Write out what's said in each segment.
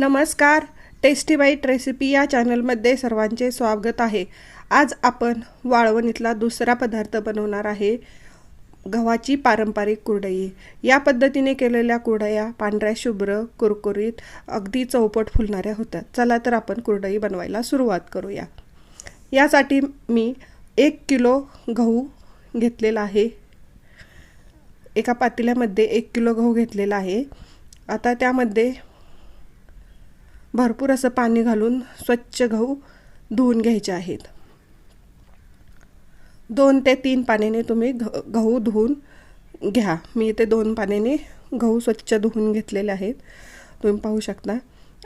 नमस्कार. Tasty bite recipe या चॅनलमध्ये सर्वांचे स्वागत आहे. आज आपण वाळवणीतला दुसरा पदार्थ बनवणार आहे. गव्हाची पारंपरिक कुरडई. या पद्धतीने केलेल्या कुरडया पांढऱ्या शुभ्र कुरकुरीत अगदी चौपट फुलणाऱ्या होतात चला तर आपण कुरडई बनवायला सुरुवात करूया. यासाठी मी एक किलो गहू घेतलेला आहे. एका पातेल्यामध्ये एक किलो गहू घेतलेला आहे. आता त्यामध्ये भरपूर असं पाणी घालून स्वच्छ गहू धुवून घ्यायचे आहेत. दोन ते तीन पाण्याने तुम्ही घ गहू धुवून घ्या. मी इथे दोन पाण्याने गहू स्वच्छ धुवून घेतलेले आहेत. तुम्ही पाहू शकता.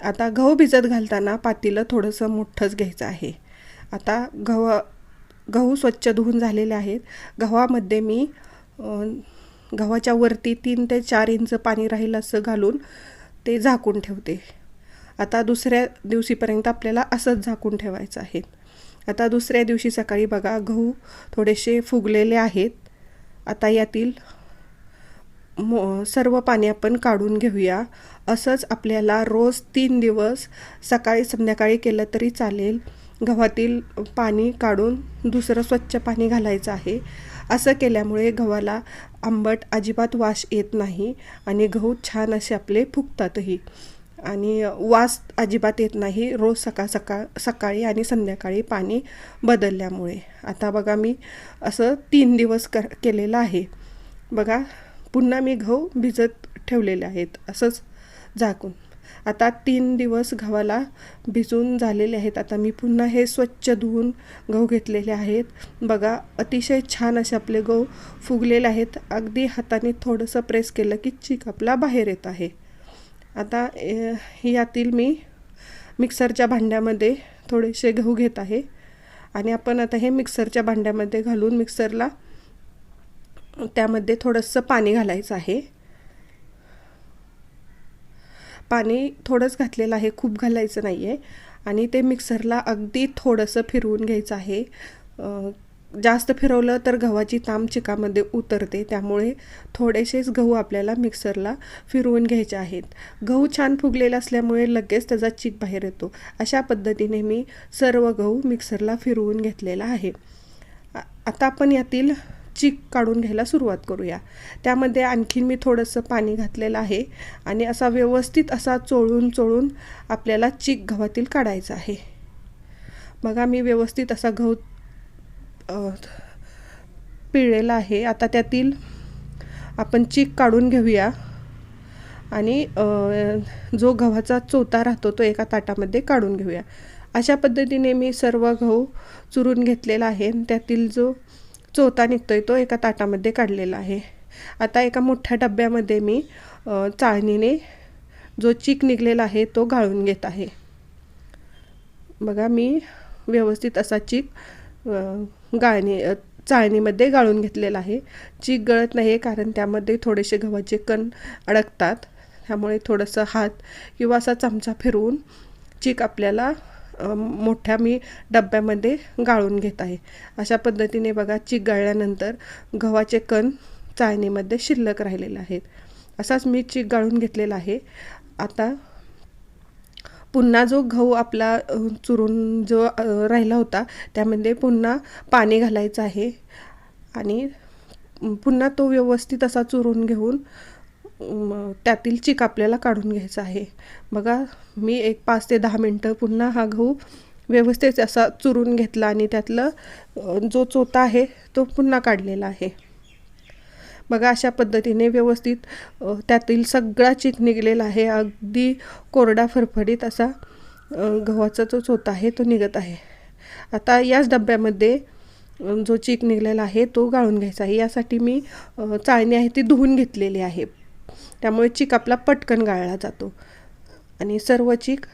आता गहू भिजत घालताना पातीलं थोडंसं मोठंच घ्यायचं आहे. आता गव गहू स्वच्छ धुवून झालेले आहेत. गव्हामध्ये मी गव्हाच्या वरती तीन ते चार इंच पाणी राहील असं घालून ते झाकून ठेवते. आता दुसऱ्या दिवशीपर्यंत आपल्याला असंच झाकून ठेवायचं आहे. आता दुसऱ्या दिवशी सकाळी बघा गहू थोडेसे फुगलेले आहेत. आता यातील मो सर्व पाणी आपण काढून घेऊया. असंच आपल्याला रोज तीन दिवस सकाळी संध्याकाळी केलं तरी चालेल. गव्हातील पाणी काढून दुसरं स्वच्छ पाणी घालायचं आहे. असं केल्यामुळे गव्हाला आंबट अजिबात वास येत नाही आणि गहू छान असे आपले फुगतातही. आणि वास अजिबात येत नाही. रोज सकाळ सकाळ सकाळी आणि संध्याकाळी पाणी बदलल्यामुळे. आता बघा मी असं तीन दिवस कर केलेलं आहे. बघा पुन्हा मी गहू भिजत ठेवलेले आहेत. असंच झाकून. आता तीन दिवस गव्हाला भिजून झालेले आहेत. आता मी पुन्हा हे स्वच्छ धुवून गहू घेतलेले आहेत. बघा अतिशय छान असे आपले गहू फुगलेले आहेत. अगदी हाताने थोडंसं प्रेस केलं की चीक आपला बाहेर येत आहे. आता यातील मी मिक्सरच्या भांड्यामध्ये थोडेसे गहू घेत आहे. आणि आपण आता हे मिक्सरच्या भांड्यामध्ये घालून मिक्सरला त्यामध्ये थोडंसं पाणी घालायचं आहे. पाणी थोडंच घातलेलं आहे खूप घालायचं नाही आहे आणि ते मिक्सरला अगदी थोडंसं फिरवून घ्यायचं आहे. जास्त फिरवलं तर गव्हाची ताम चिकामध्ये उतरते. त्यामुळे थोडेसेच गहू आपल्याला मिक्सरला फिरवून घ्यायचे आहेत. गहू छान फुगलेला असल्यामुळे लगेच त्याचा चीक बाहेर येतो. अशा पद्धतीने मी सर्व गहू मिक्सरला फिरवून घेतलेला आहे. आता आपण यातील चीक काढून घ्यायला सुरुवात करूया. त्यामध्ये आणखीन मी थोडंसं पाणी घातलेलं आहे आणि असा व्यवस्थित असा चोळून चोळून आपल्याला चीक गव्हातील काढायचा आहे. बघा मी व्यवस्थित असा गहू पिळलेला आहे. आता त्यातील आपण चीक काढून घेऊया. आणि जो गव्हाचा चोता राहतो तो एका ताटामध्ये काढून घेऊया. अशा पद्धतीने मी सर्व गहू चुरून घेतलेला आहे. त्यातील जो चोता निघतोय तो एका ताटामध्ये काढलेला आहे. आता एका मोठ्या डब्यामध्ये मी चाळणीने जो चीक निघलेला आहे तो गाळून घेत आहे. बघा मी व्यवस्थित असा चीक गाळणी चाळणीमध्ये गाळून घेतलेला आहे. चीक गळत नाही आहे कारण त्यामध्ये थोडेसे गव्हाचे कण अडकतात. त्यामुळे थोडंसं हात किंवा असा चमचा फिरवून चीक आपल्याला मोठ्या मी डब्यामध्ये गाळून घेत आहे. अशा पद्धतीने बघा चीक गाळल्यानंतर गव्हाचे कण चाळणीमध्ये शिल्लक राहिलेले आहेत. असाच मी चीक गाळून घेतलेला आहे. आता पुन्हा जो गहू आपला चुरून जो राहिला होता त्यामध्ये पुन्हा पाणी घालायचं आहे. आणि पुन्हा तो व्यवस्थित असा चुरून घेऊन त्यातील चिक आपल्याला काढून घ्यायचा आहे. बघा मी एक पाच ते दहा मिनटं पुन्हा हा गहू व्यवस्थित असा चुरून घेतला आणि त्यातलं जो चोता आहे तो पुन्हा काढलेला आहे. बघा अशा पद्धतीने व्यवस्थित त्यातील सगळा चीक निघलेला आहे. अगदी कोरडा फरफडीत असा गव्हाचा जो चोता आहे तो निघत आहे. आता याच डब्यामध्ये जो चीक निघलेला आहे तो गाळून घ्यायचा आहे. यासाठी मी चाळणी आहे ती धुवून घेतलेली आहे. त्यामुळे चीक आपला पटकन गाळला जातो. आणि सर्व चीक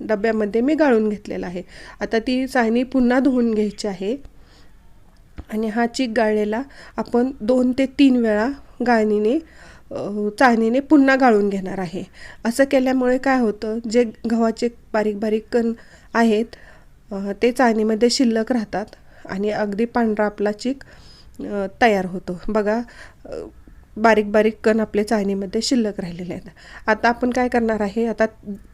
डब्यामध्ये मी गाळून घेतलेला आहे. आता ती चाळणी पुन्हा धुवून घ्यायची आहे. आणि हा चीक गाळलेला आपण दोन ते तीन वेळा गाळणीने चाळणीने पुन्हा गाळून घेणार आहे. असं केल्यामुळे काय होतं जे गव्हाचे बारीक बारीक कण आहेत ते चाळणीमध्ये शिल्लक राहतात आणि अगदी पांढरा आपला चीक तयार होतो. बघा बारीक बारीक कण आपले चाळणीमध्ये शिल्लक राहिलेले आहेत. आता आपण काय करणार आहे आता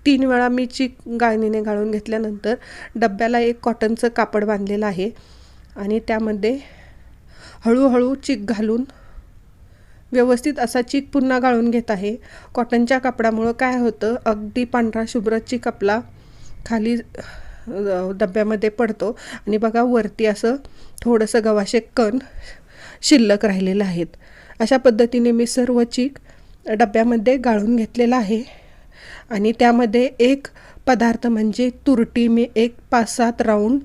तीन वेळा मी चीक गाळणीने गाळून घेतल्यानंतर डब्याला एक कॉटनचं कापड बांधलेलं आहे. आणि त्यामध्ये हळूहळू चिक घालून व्यवस्थित असा चीक पुन्हा गाळून घेत आहे. कॉटनच्या कापडामुळं काय होतं अगदी पांढरा शुभ्र चीक आपला खाली डब्यामध्ये पडतो. आणि बघा वरती असं थोडंसं गव्हाशे कण शिल्लक राहिलेलं आहेत. अशा पद्धतीने मी सर्व चीक डब्यामध्ये गाळून घेतलेला आहे. आणि त्यामध्ये एक पदार्थ म्हणजे तुरटी. मी एक पाच सात राऊंड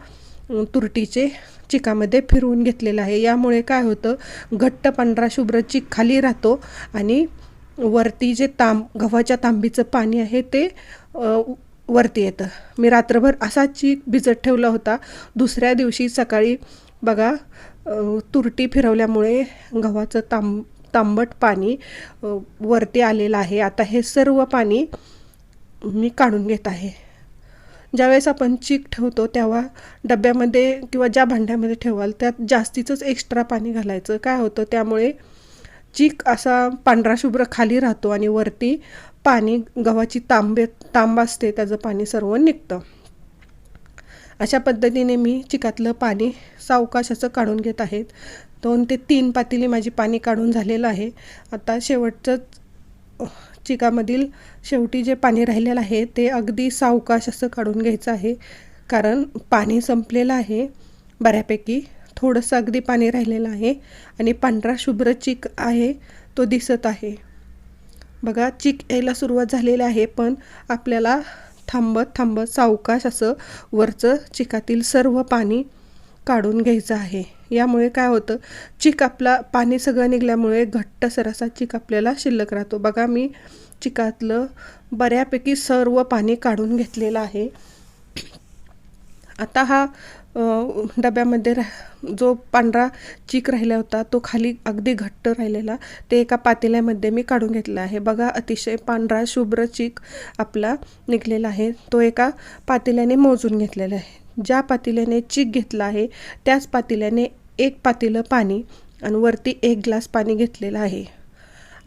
तुरटीचे चिकामध्ये फिरवून घेतलेलं आहे. यामुळे काय होतं घट्ट पांढरा शुभ्र चिक खाली राहतो आणि वरती जे तांब गव्हाच्या तांबीचं पाणी आहे ते वरती येतं. मी रात्रभर असा चीक भिजत ठेवला होता. दुसऱ्या दिवशी सकाळी बघा तुरटी फिरवल्यामुळे गव्हाचं तांब तांबट पाणी वरती आलेलं आहे. आता हे सर्व पाणी मी काढून घेत आहे. ज्यावेळेस आपण चीक ठेवतो तेव्हा डब्यामध्ये किंवा ज्या भांड्यामध्ये ठेवाल त्यात जास्तीचंच एक्स्ट्रा पाणी घालायचं. काय होतं त्यामुळे चीक असा पांढरा शुभ्र खाली राहतो आणि वरती पाणी गव्हाची तांबे तांब असते त्याचं पाणी सर्व निघतं. अशा पद्धतीने मी चिकातलं पाणी सावकाश असं काढून घेत आहेत दोन ते तीन पातेली माझी पाणी काढून झालेलं आहे. आता शेवटचंच चिकामधील शेवटी जे पाणी राहिलेलं आहे ते अगदी सावकाश असं काढून घ्यायचं आहे. कारण पाणी संपलेलं आहे बऱ्यापैकी थोडंसं अगदी पाणी राहिलेलं आहे आणि पांढरा शुभ्र चिक आहे तो दिसत आहे. बघा चिक यायला सुरुवात झालेली आहे पण आपल्याला थांबत थांबत सावकाश असं वरचं चिकातील सर्व पाणी काढून घ्यायचं आहे. यामुळे काय होतं? चिक आपला पाणी सगळं निघल्यामुळे घट्ट सरसा चिक आपल्याला शिल्लक राहतो. बघा मी चिकातलं बऱ्यापैकी सर्व पाणी काढून घेतलेलं आहे. आता हा डब्यामध्ये रा जो पांढरा चीक राहिला होता तो खाली अगदी घट्ट राहिलेला ते एका पातेल्यामध्ये मी काढून घेतला आहे. बघा अतिशय पांढरा शुभ्र चीक आपला निघलेला आहे. तो एका पातेल्याने मोजून घेतलेला आहे. ज्या पातेल्याने चीक घेतला आहे त्याच पातेल्याने एक पातेलं पाणी आणि वरती एक ग्लास पाणी घेतलेलं आहे.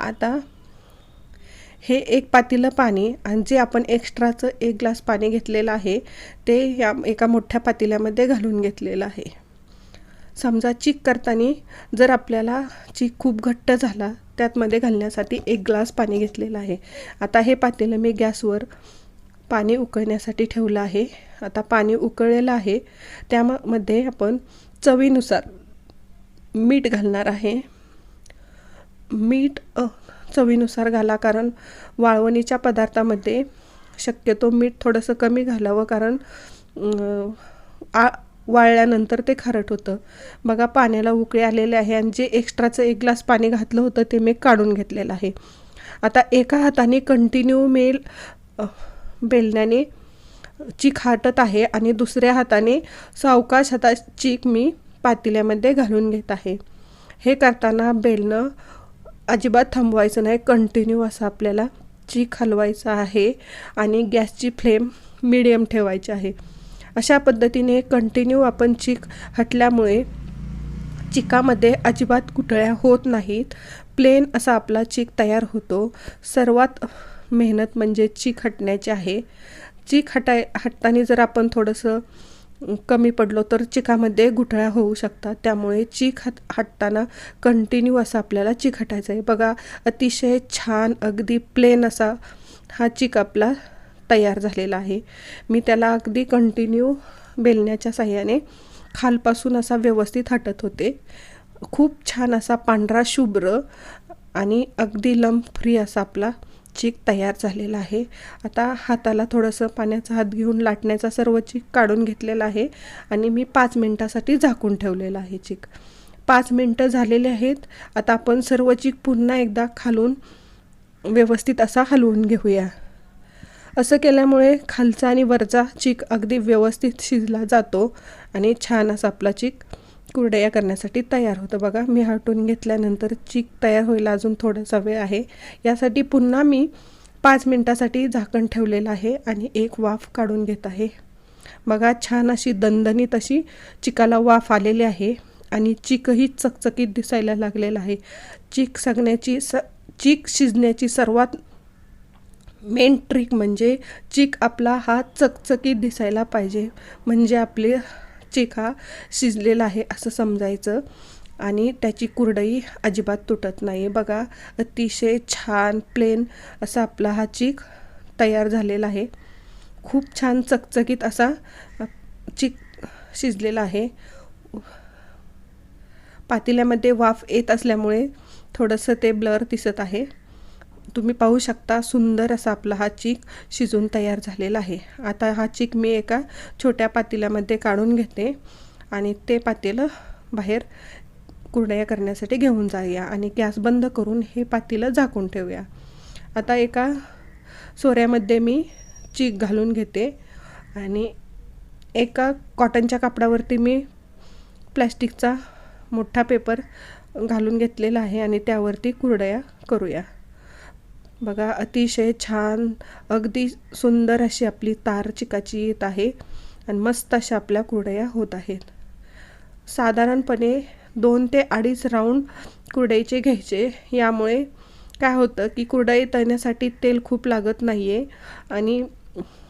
आता हे एक पातेलं पाणी आणि जे आपण एक्स्ट्राचं एक ग्लास पाणी घेतलेलं आहे ते या एका मोठ्या पातेल्यामध्ये घालून घेतलेलं आहे. समजा चीक करताना जर आपल्याला चीक खूप घट्ट झाला त्यातमध्ये घालण्यासाठी एक ग्लास पाणी घेतलेलं आहे. आता हे पातेलं मी गॅसवर पाणी उकळण्यासाठी ठेवलं आहे. आता पाणी उकळलेलं आहे. त्यामध्ये आपण चवीनुसार मीठ घालणार आहे. मीठ चवीनुसार घाला कारण वाळवणीच्या पदार्थामध्ये शक्यतो मीठ थोडंसं कमी घालावं कारण आ वाळल्यानंतर ते खारट होतं. बघा पाण्याला उकळे आलेले आहे आणि जे एक्स्ट्राचं एक ग्लास पाणी घातलं होतं ते मी काढून घेतलेलं आहे. आता एका हाताने कंटिन्यू मेल बेलण्याने चीक हाटत आहे आणि दुसऱ्या हाताने सावकाश हाता चीक मी पातेल्यामध्ये घालून घेत आहे. हे करताना बेलणं अजिबात थांबवायचं नाही. कंटिन्यू असं आपल्याला चीक हलवायचं आहे आणि गॅसची फ्लेम मिडियम ठेवायची आहे. अशा पद्धतीने कंटिन्यू आपण चीक हटल्यामुळे चिकामध्ये अजिबात कुठळ्या होत नाहीत. प्लेन असा आपला चीक तयार होतो. सर्वात मेहनत म्हणजे चीक हटण्याची आहे. चीक हटाय हटताना जर आपण थोडंसं कमी पडलो तर चिकामध्ये गुठळ्या होऊ शकतात. त्यामुळे चीक हात हटताना कंटिन्यू असा आपल्याला चीक हटायचं आहे. बघा अतिशय छान अगदी प्लेन असा हा चीक आपला तयार झालेला आहे. मी त्याला अगदी कंटिन्यू बेलण्याच्या साह्याने खालपासून असा व्यवस्थित हटत होते. खूप छान असा पांढरा शुभ्र आणि अगदी लंप फ्री असा आपला चीक तयार झालेला आहे. आता हाताला थोडंसं पाण्याचा हात घेऊन लाटण्याचा सर्व चीक काढून घेतलेला आहे आणि मी पाच मिनटासाठी झाकून ठेवलेला आहे चीक. पाच मिनटं झालेले आहेत. आता आपण सर्व चीक पुन्हा एकदा खालून व्यवस्थित असा हलवून घेऊया. असं केल्यामुळे खालचा आणि वरचा चीक अगदी व्यवस्थित शिजला जातो आणि छान असा आपला चीक कुरडया करण्यासाठी तयार होतं. बघा मी हटून घेतल्यानंतर चीक तयार होईल अजून थोडासा वेळ आहे. यासाठी पुन्हा मी पाच मिनटासाठी झाकण ठेवलेलं आहे आणि एक वाफ काढून घेत आहे. बघा छान अशी दणदणीत अशी चिकाला वाफ आलेली आहे आणि चिकही चकचकीत दिसायला लागलेला आहे. चीक सगण्याची स चीक शिजण्याची सर्वात मेन ट्रिक म्हणजे चीक आपला हा चकचकीत दिसायला पाहिजे. म्हणजे आपले चीक हा शिजलेला आहे असं समजायचं. आणि त्याची कुरडई अजिबात तुटत नाही बघा अतिशय छान प्लेन असा आपला हा चीक तयार झालेला आहे. खूप छान चकचकीत असा चीक शिजलेला आहे. पातेल्यामध्ये वाफ येत असल्यामुळे थोडंसं ते ब्लर दिसत आहे. तुम्ही पाहू शकता सुंदर असा आपला हा चीक शिजून तयार झालेला आहे. आता हा चीक मी एका छोट्या पातेल्यामध्ये काढून घेते आणि ते पातेलं बाहेर कुरडया करण्यासाठी घेऊन जाऊया आणि गॅस बंद करून हे पातेलं झाकून ठेवूया. आता एका सोऱ्यामध्ये मी चीक घालून घेते आणि एका कॉटनच्या कापडावरती मी प्लॅस्टिकचा मोठा पेपर घालून घेतलेला आहे आणि त्यावरती कुरडया करूया. बघा अतिशय छान अगदी सुंदर अशी आपली तार चिकाची येत आहे आणि मस्त अशा आपल्या कुरड्या होत आहेत. साधारणपणे दोन ते अडीच राऊंड कुरडईचे घ्यायचे. यामुळे काय होतं की कुरडई तळण्यासाठी तेल खूप लागत नाही आहे आणि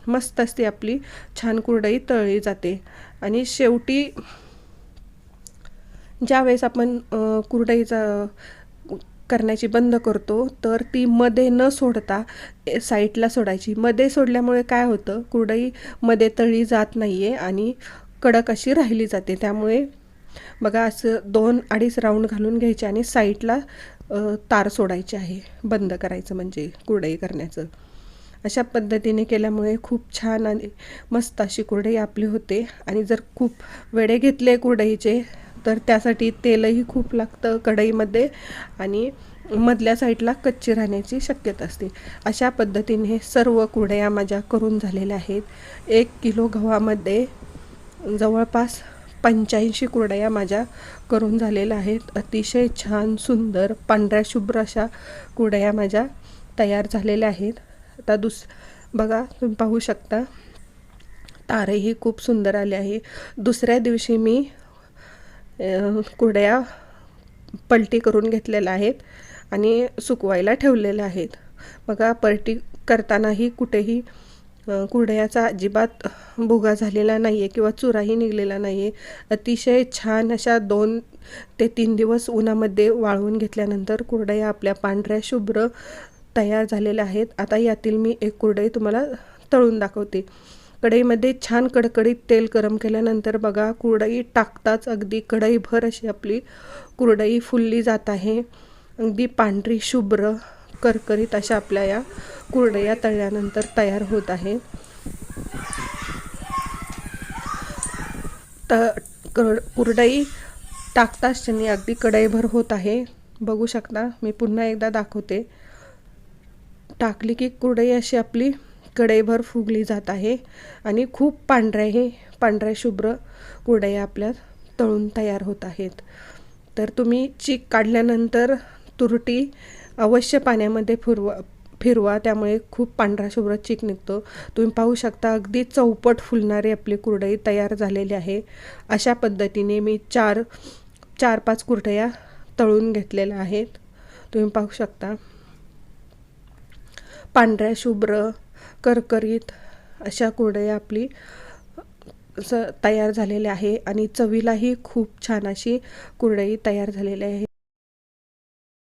मस्त असते आपली छान कुरडई तळली जाते. आणि शेवटी ज्यावेळेस आपण कुरडईचा करण्याची बंद करतो तर ती मध्ये न सोडता साईडला सोडायची. मध्ये सोडल्यामुळे काय होतं? कुरडई मध्ये तळी जात नाही आहे आणि कडक अशी राहिली जाते. त्यामुळे बघा असं दोन अडीच राऊंड घालून घ्यायचे आणि साईडला तार सोडायची आहे बंद करायचं म्हणजे कुरडई करण्याचं. अशा पद्धतीने केल्यामुळे खूप छान आणि मस्त अशी कुरडई आपली होते. आणि जर खूप वेडे घेतले कुरडईचे तर त्यासाठी तेलही खूप लागतं कढईमध्ये आणि मधल्या साईडला कच्ची राहण्याची शक्यता असते. अशा पद्धतीने सर्व कुरड्या माझ्या करून झालेल्या आहेत. एक किलो गव्हामध्ये जवळपास पंच्याऐंशी कुरडया माझ्या करून झालेल्या आहेत. अतिशय छान सुंदर पांढऱ्या शुभ्र अशा कुरडया माझ्या तयार झालेल्या आहेत. आता दुस बघा तुम्ही पाहू शकता. तारेही खूप सुंदर आले आहे. दुसऱ्या दिवशी मी कुरड्या पलटी करून घेतलेल्या आहेत आणि सुकवायला ठेवलेल्या आहेत. बघा पलटी करतानाही कुठेही कुरडयाचा अजिबात भुगा झालेला नाही आहे किंवा चुराही निघलेला नाही आहे अतिशय छान अशा दोन ते तीन दिवस उन्हामध्ये वाळवून घेतल्यानंतर कुरड्या आपल्या पांढऱ्या शुभ्र तयार झालेल्या आहेत. आता यातील मी एक कुरडई तुम्हाला तळून दाखवते. कढईमध्ये छान कडकडीत तेल गरम केल्यानंतर बघा कुरडई टाकताच अगदी कढईभर अशी आपली कुरडई फुलली जात आहे. अगदी पांढरी शुभ्र करकरीत अशा आपल्या या कुरडया तळल्यानंतर तयार होत आहे. त कुरडई टाकताच त्यांनी अगदी कढईभर होत आहे. बघू शकता मी पुन्हा एकदा दाखवते. टाकली की कुरडई अशी आपली कढईभर फुगली जात आहे आणि खूप पांढऱ्या हे पांढऱ्या शुभ्र कुरडया आपल्या तळून तयार होत आहेत. तर तुम्ही चीक काढल्यानंतर तुरटी अवश्य पाण्यामध्ये फिरवा फिरवा त्यामुळे खूप पांढरा शुभ्र चीक निघतो. तुम्ही पाहू शकता अगदी चौपट फुलणारी आपली कुरडई तयार झालेली आहे. अशा पद्धतीने मी चार चार पाच कुरडया तळून घेतलेल्या आहेत. तुम्ही पाहू शकता पांढऱ्या शुभ्र करकरीत अशा कुरडया आपली स तयार झालेले आहे. आणि चवीलाही खूप छान अशी कुरडई तयार झालेली आहे.